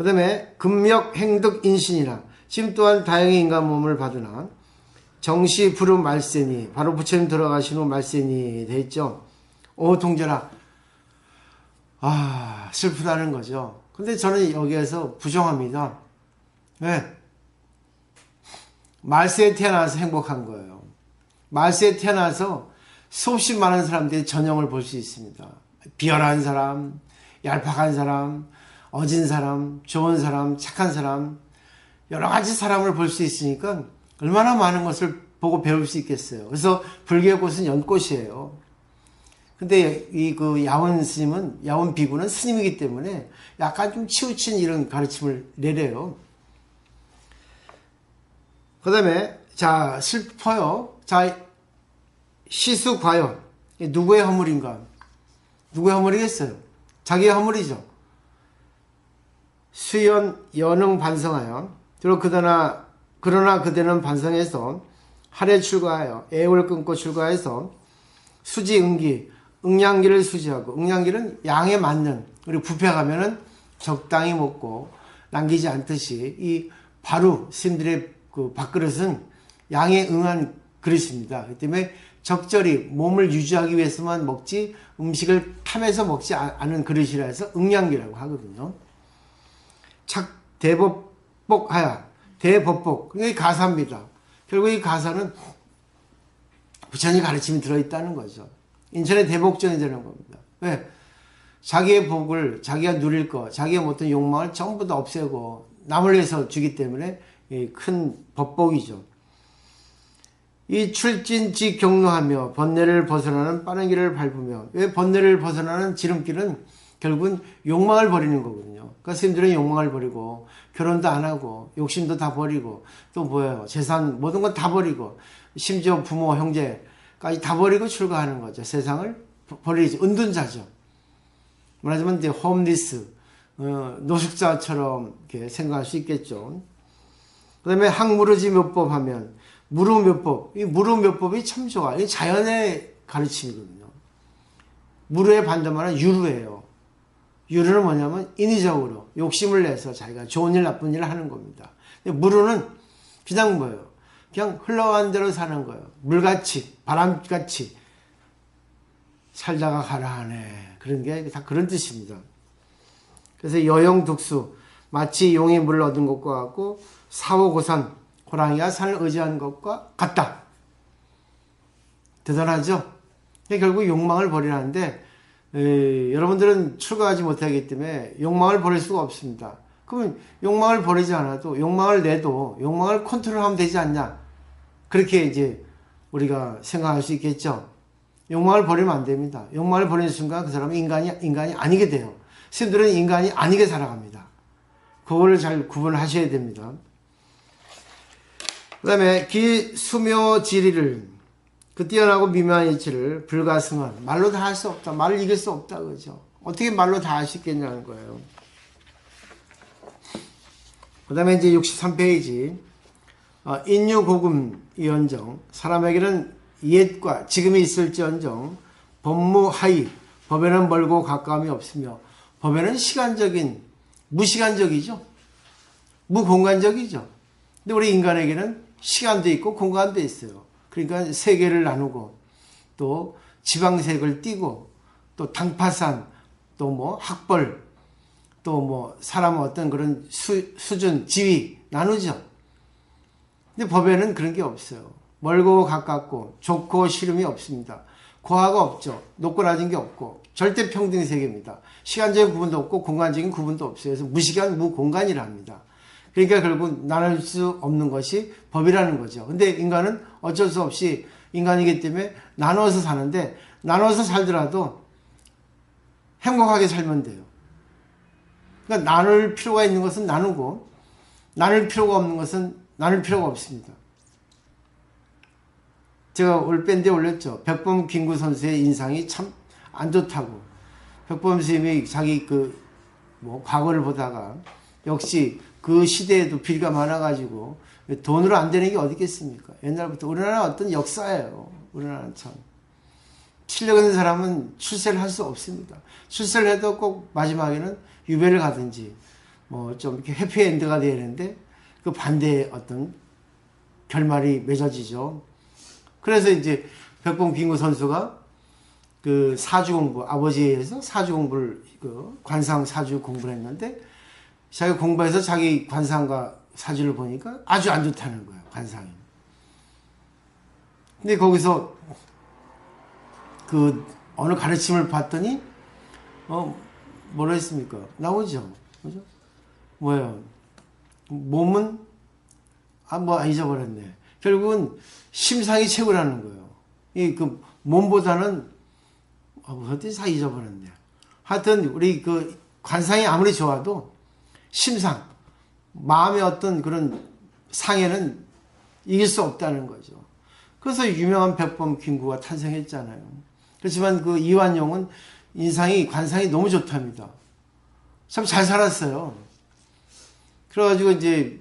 그 다음에 금력 행득 인신이라 지금 또한 다행히 인간 몸을 받으나 정시 부르 말세니 바로 부처님 들어가신 후 말세니 돼 있죠. 오 동전아 아 슬프다는 거죠. 근데 저는 여기에서 부정합니다. 왜? 말세에 태어나서 행복한 거예요. 말세에 태어나서 수없이 많은 사람들이 전형을 볼 수 있습니다. 비열한 사람, 얄팍한 사람, 어진 사람, 좋은 사람, 착한 사람, 여러 가지 사람을 볼 수 있으니까 얼마나 많은 것을 보고 배울 수 있겠어요. 그래서 불교의 꽃은 연꽃이에요. 근데 이 그 야원 스님은, 야원 비구는 스님이기 때문에 약간 좀 치우친 이런 가르침을 내려요. 그 다음에, 자, 슬퍼요. 자, 시수 과연. 누구의 허물인가? 누구의 허물이겠어요? 자기의 허물이죠. 수연 연흥 반성하여 그리고 그러나 그러나 그대는 반성해서 할에 출가하여 애월 끊고 출가해서 수지 응기 응양기를 수지하고 응양기는 양에 맞는 그리고 부패 가면은 적당히 먹고 남기지 않듯이 이 바로 스님들의 그 밥그릇은 양에 응한 그릇입니다. 그 때문에 적절히 몸을 유지하기 위해서만 먹지 음식을 탐해서 먹지 않은 그릇이라 해서 응양기라고 하거든요. 착 대법복하야 대법복 이게 가사입니다. 결국 이 가사는 부처님 가르침이 들어있다는 거죠. 인천의 대복전이 되는 겁니다. 왜? 자기의 복을 자기가 누릴 거, 자기의 어떤 욕망을 전부 다 없애고 남을 위해서 주기 때문에 큰 법복이죠. 이 출진지 경로하며 번뇌를 벗어나는 빠른 길을 밟으며 왜 번뇌를 벗어나는 지름길은 결국은 욕망을 버리는 거거든요. 그러니까 스님들은 욕망을 버리고 결혼도 안 하고 욕심도 다 버리고 또 뭐예요? 재산 모든 건 다 버리고 심지어 부모 형제까지 다 버리고 출가하는 거죠. 세상을 버리지 은둔자죠. 말하자면 이제 홈리스 어, 노숙자처럼 이렇게 생각할 수 있겠죠. 그 다음에 항무르지 묘법 하면 무루 묘법 이 무루 묘법이 참 좋아. 이 자연의 가르침이거든요. 무루의 반대말은 유루예요. 유루는 뭐냐면 인위적으로 욕심을 내서 자기가 좋은 일 나쁜 일을 하는 겁니다. 무루는 그냥 뭐예요? 그냥 흘러간 대로 사는 거예요. 물같이 바람같이 살다가 가라하네. 그런 게 다 그런 뜻입니다. 그래서 여영독수 마치 용이 물을 얻은 것과 같고 사오고산 호랑이가 산을 의지한 것과 같다. 대단하죠? 결국 욕망을 버리라는데 에, 여러분들은 출가하지 못하기 때문에 욕망을 버릴 수가 없습니다. 그러면 욕망을 버리지 않아도 욕망을 내도 욕망을 컨트롤하면 되지 않냐? 그렇게 이제 우리가 생각할 수 있겠죠. 욕망을 버리면 안 됩니다. 욕망을 버리는 순간 그 사람은 인간이 인간이 아니게 돼요. 스님들은 인간이 아니게 살아갑니다. 그거를 잘 구분하셔야 됩니다. 그 다음에 기 수묘 지리를 그 뛰어나고 미묘한 이치를 불가승한 말로 다 할 수 없다. 말을 이길 수 없다. 그죠? 어떻게 말로 다 할 수 있겠냐는 거예요. 그 다음에 이제 63페이지 어, 인유고금 이언정 사람에게는 옛과 지금이 있을지언정 법무하이 법에는 멀고 가까움이 없으며 법에는 시간적인 무시간적이죠. 무공간적이죠. 근데 우리 인간에게는 시간도 있고 공간도 있어요. 그러니까 세계를 나누고 또 지방색을 띠고 또 당파산 또 뭐 학벌 또 뭐 사람 어떤 그런 수, 수준 지위 나누죠. 근데 법에는 그런 게 없어요. 멀고 가깝고 좋고 싫음이 없습니다. 고하가 없죠. 높고 낮은 게 없고 절대 평등 세계입니다. 시간적인 구분도 없고 공간적인 구분도 없어요. 그래서 무시간 무공간이라 합니다. 그러니까 결국 나눌 수 없는 것이 법이라는 거죠. 근데 인간은 어쩔 수 없이 인간이기 때문에 나눠서 사는데 나눠서 살더라도 행복하게 살면 돼요. 그러니까 나눌 필요가 있는 것은 나누고 나눌 필요가 없는 것은 나눌 필요가 없습니다. 제가 올 밴드에 올렸죠. 백범 김구 선수의 인상이 참 안 좋다고. 백범 선생님이 자기 그 뭐 과거를 보다가 역시 그 시대에도 비리가 많아가지고 돈으로 안 되는 게 어디 있겠습니까? 옛날부터 우리나라 어떤 역사예요. 우리나라는 참. 실력 있는 사람은 출세를 할 수 없습니다. 출세를 해도 꼭 마지막에는 유배를 가든지 뭐 좀 이렇게 해피엔드가 되는데 그 반대의 어떤 결말이 맺어지죠. 그래서 이제 백범 김구 선수가 그 사주 공부 아버지에 의해서 사주 공부를 그 관상 사주 공부를 했는데 자기 공부해서 자기 관상과 사주를 보니까 아주 안 좋다는 거예요 관상이. 근데 거기서 그 어느 가르침을 봤더니 어 뭐라 했습니까? 나오죠. 그죠? 뭐예요? 몸은 아 뭐 잊어버렸네. 결국은 심상이 최고라는 거예요. 이 그 몸보다는 아 무슨 다 잊어버렸네. 하여튼 우리 그 관상이 아무리 좋아도 심상 마음의 어떤 그런 상해는 이길 수 없다는 거죠 그래서 유명한 백범 김구가 탄생했잖아요 그렇지만 그 이완용은 인상이 관상이 너무 좋답니다. 참 잘 살았어요. 그래가지고 이제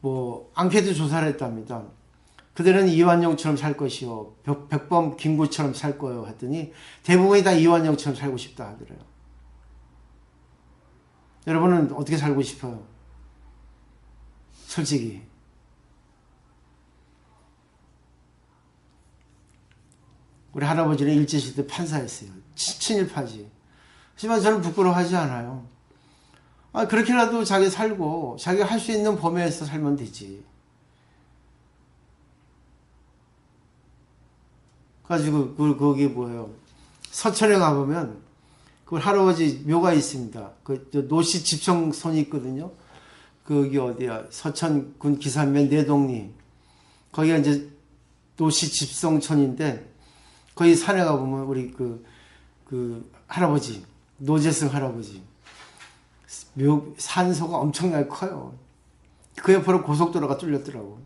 뭐 앙케이트 조사를 했답니다. 그들은 이완용처럼 살 것이요, 백- 백범 김구처럼 살 거요 했더니 대부분이 다 이완용처럼 살고 싶다 하더래요. 여러분은 어떻게 살고 싶어요? 솔직히. 우리 할아버지는 일제시대 판사였어요. 친- 친일파지. 하지만 저는 부끄러워하지 않아요. 아, 그렇게라도 자기 살고, 자기가 할 수 있는 범위에서 살면 되지. 가지고, 그, 거기 뭐예요. 서천에 가보면, 그 할아버지 묘가 있습니다. 그, 저 노시 집성선이 있거든요. 거기 어디야. 서천군 기산면 내동리. 거기가 이제 노시 집성촌인데, 거기 산에 가 보면 우리 그, 그 할아버지, 노재승 할아버지. 묘, 산소가 엄청나게 커요. 그 옆으로 고속도로가 뚫렸더라고.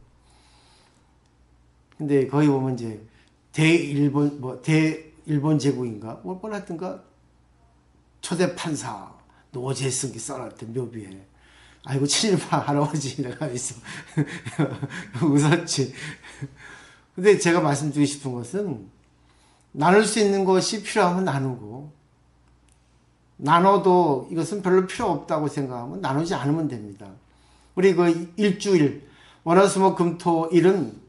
근데 거기 보면 이제 대일본, 뭐, 대일본 제국인가? 뭐, 뭐라든가 초대 판사, 노재승이 써놨대, 묘비에. 아이고, 친일파 할아버지, 내가 있어. 웃었지. 근데 제가 말씀드리고 싶은 것은, 나눌 수 있는 것이 필요하면 나누고 나눠도 이것은 별로 필요 없다고 생각하면 나누지 않으면 됩니다. 우리 그 일주일 월화수목 금토 일은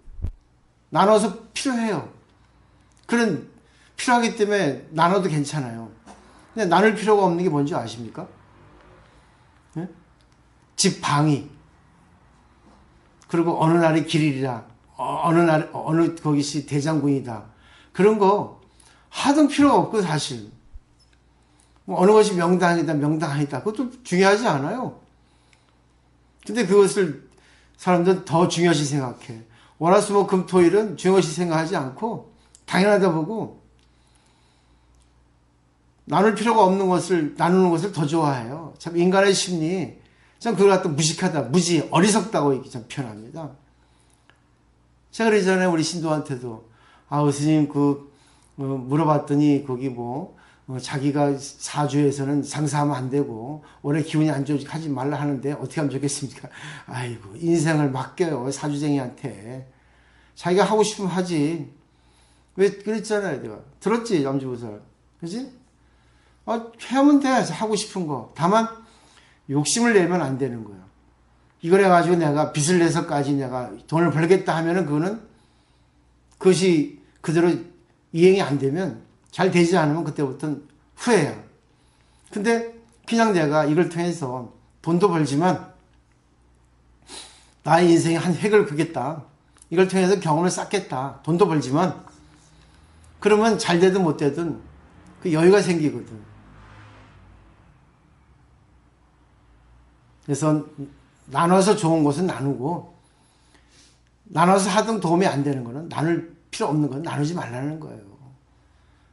나눠서 필요해요. 그런 필요하기 때문에 나눠도 괜찮아요. 근데 나눌 필요가 없는 게 뭔지 아십니까? 예? 집 방이 그리고 어느 날이 길이라 어, 어느 날 어느 거기시 대장군이다. 그런 거 하등 필요가 없고 사실 뭐 어느 것이 명당이다 명당 아니다 그것도 중요하지 않아요. 근데 그것을 사람들은 더 중요시 생각해. 월화수목 금토일은 중요시 생각하지 않고 당연하다 보고 나눌 필요가 없는 것을 나누는 것을 더 좋아해요. 참 인간의 심리 참 그걸 갖다 무식하다, 무지, 어리석다고 이렇게 참 표현합니다. 제가 그러기 전에 우리 신도한테도 아 스님 그 어, 물어봤더니 거기 뭐 어, 자기가 사주에서는 상사하면 안 되고 올해 기운이 안 좋지 하지 말라 하는데 어떻게 하면 좋겠습니까? 아이고 인생을 맡겨요 사주쟁이한테 자기가 하고 싶으면 하지 왜 그랬잖아요 내가 들었지 염주부설 그지? 아 하면 돼 하고 싶은 거 다만 욕심을 내면 안 되는 거야 이걸 해가지고 내가 빚을 내서까지 내가 돈을 벌겠다 하면은 그거는 그것이 그대로 이행이 안 되면 잘 되지 않으면 그때부터는 후회해요. 근데 그냥 내가 이걸 통해서 돈도 벌지만 나의 인생에 한 획을 그겠다. 이걸 통해서 경험을 쌓겠다. 돈도 벌지만 그러면 잘 되든 못 되든 그 여유가 생기거든. 그래서 나눠서 좋은 것은 나누고 나눠서 하등 도움이 안 되는 거는 나눌 필요 없는 건 나누지 말라는 거예요.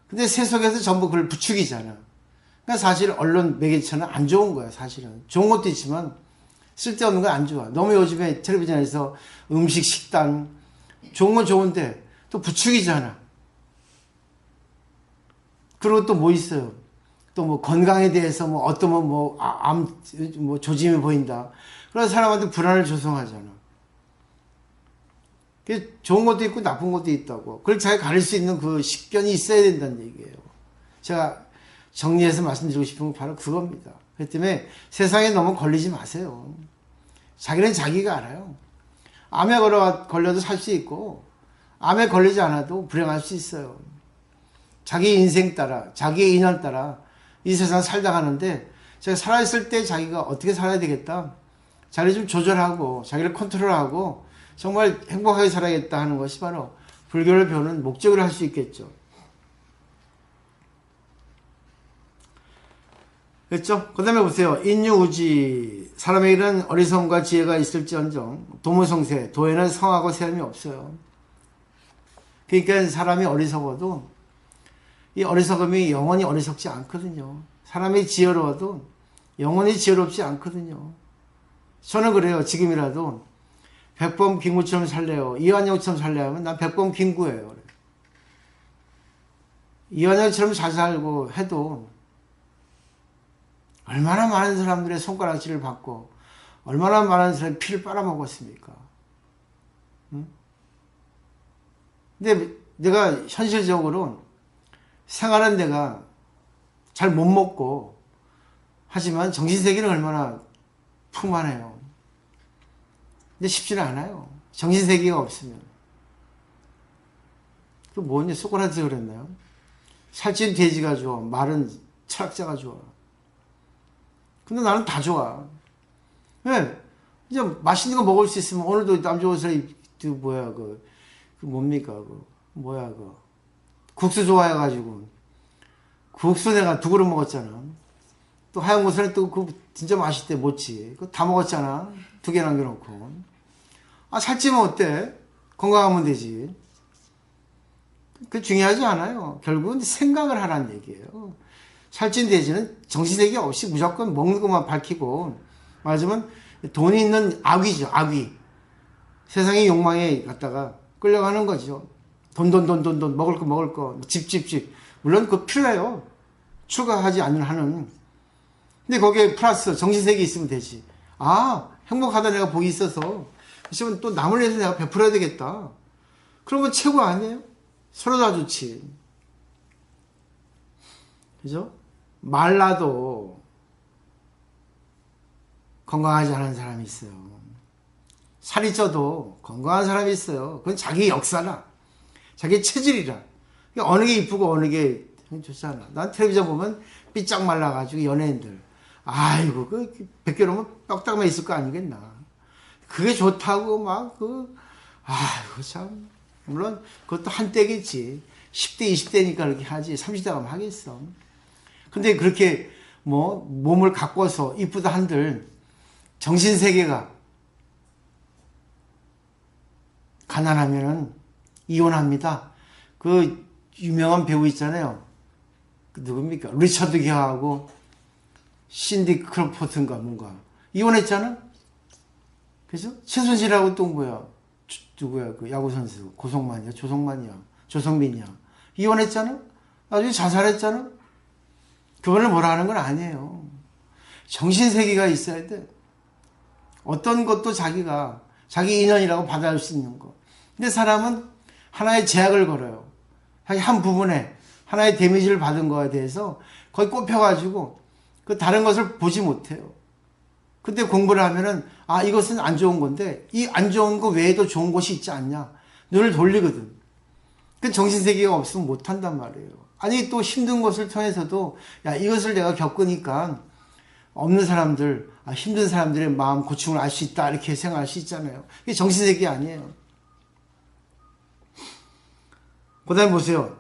근데 세속에서 전부 그걸 부추기잖아. 그러니까 사실 언론 매개체는 안 좋은 거야, 사실은. 좋은 것도 있지만 쓸데없는 건 안 좋아. 너무 요즘에 텔레비전에서 음식, 식단 좋은 건 좋은데 또 부추기잖아. 그리고 또 뭐 있어요? 또 뭐 건강에 대해서 뭐 어떤 뭐암 뭐 조짐이 보인다. 그래서 사람한테 불안을 조성하잖아. 그 좋은 것도 있고 나쁜 것도 있다고. 그걸 잘 가릴 수 있는 그 식견이 있어야 된다는 얘기예요. 제가 정리해서 말씀드리고 싶은 건 바로 그겁니다. 그렇기 때문에 세상에 너무 걸리지 마세요. 자기는 자기가 알아요. 암에 걸려, 걸려도 살 수 있고, 암에 걸리지 않아도 불행할 수 있어요. 자기 인생 따라, 자기의 인연 따라 이 세상 살다 가는데, 제가 살아있을 때 자기가 어떻게 살아야 되겠다. 자기를 좀 조절하고, 자기를 컨트롤하고, 정말 행복하게 살아야겠다 하는 것이 바로 불교를 배우는 목적으로 할수 있겠죠. 됐죠? 그 다음에 보세요. 인유우지. 사람에게는 어리석음과 지혜가 있을지언정, 도무성세, 도에는 성하고 세함이 없어요. 그러니까 사람이 어리석어도, 이 어리석음이 영원히 어리석지 않거든요. 사람이 지혜로워도 영원히 지혜롭지 않거든요. 저는 그래요. 지금이라도 백범 김구처럼 살래요. 이완영처럼 살래 하면 난 백범 김구예요. 이완영처럼 잘 살고 해도 얼마나 많은 사람들의 손가락질을 받고 얼마나 많은 사람이 피를 빨아먹었습니까? 응? 근데 내가 현실적으로 생활은 내가 잘 못 먹고 하지만 정신세계는 얼마나 풍만해요. 근데 쉽지는 않아요. 정신세계가 없으면. 그 뭐냐, 소크라테스 그랬나요? 살찐 돼지가 좋아. 말은 철학자가 좋아. 근데 나는 다 좋아. 왜? 이제 맛있는 거 먹을 수 있으면 오늘도 남자 옷을 입, 뭐야, 그, 그 뭡니까, 그, 뭐야, 그. 국수 좋아해가지고. 국수 내가 두 그릇 먹었잖아. 또 하얀 고선에 또그 진짜 맛있대, 모치. 그거 다 먹었잖아. 두 개 남겨놓고. 아, 살찌면 어때? 건강하면 되지. 그 중요하지 않아요. 결국은 생각을 하라는 얘기예요. 살찐 돼지는 정신세계 없이 무조건 먹는 것만 밝히고, 맞으면 돈이 있는 악귀죠, 악귀. 세상의 욕망에 갔다가 끌려가는 거죠. 돈, 돈, 돈, 돈, 돈, 먹을 거, 먹을 거, 집, 집, 집. 물론 그거 필요해요. 추가하지 않는 한은. 근데 거기에 플러스 정신세계 있으면 되지. 아, 행복하다 내가 복이 있어서. 그러면 또 남을 위해서 내가 베풀어야 되겠다. 그러면 최고 아니에요? 서로 다 좋지. 그죠? 말라도 건강하지 않은 사람이 있어요. 살이 쪄도 건강한 사람이 있어요. 그건 자기 역사라. 자기 체질이라. 그러니까 어느 게 이쁘고 어느 게 좋잖아. 난 텔레비전 보면 삐짝 말라가지고 연예인들. 아이고, 그, 백개 넘으면 뼈다만 있을 거 아니겠나. 그게 좋다고 막, 그, 아이고, 참. 물론, 그것도 한때겠지. 10대, 20대니까 그렇게 하지. 30대 가면 하겠어. 근데 그렇게 뭐, 몸을 가꿔서 이쁘다 한들, 정신세계가 가난하면은 이혼합니다. 그 유명한 배우 있잖아요. 그 누굽니까? 리처드 기하고 신디 크로포트인가 뭔가 이혼했잖아. 그죠? 최순실하고 또 뭐야? 누구야? 그 야구 선수 고성만이야, 조성만이야, 조성민이야. 이혼했잖아. 나중에 자살했잖아. 그거를 뭐라 하는 건 아니에요. 정신 세계가 있어야 돼. 어떤 것도 자기가 자기 인연이라고 받아줄 수 있는 거. 근데 사람은 하나의 제약을 걸어요. 한 부분에 하나의 데미지를 받은 거에 대해서 거의 꼽혀가지고 그 다른 것을 보지 못해요. 근데 공부를 하면은 아 이것은 안 좋은 건데 이 안 좋은 거 외에도 좋은 것이 있지 않냐 눈을 돌리거든. 그 정신 세계가 없으면 못 한단 말이에요. 아니 또 힘든 것을 통해서도 야 이것을 내가 겪으니까 없는 사람들 아, 힘든 사람들의 마음 고충을 알 수 있다 이렇게 생각할 수 있잖아요. 이게 정신 세계 아니에요. 그 다음에 보세요.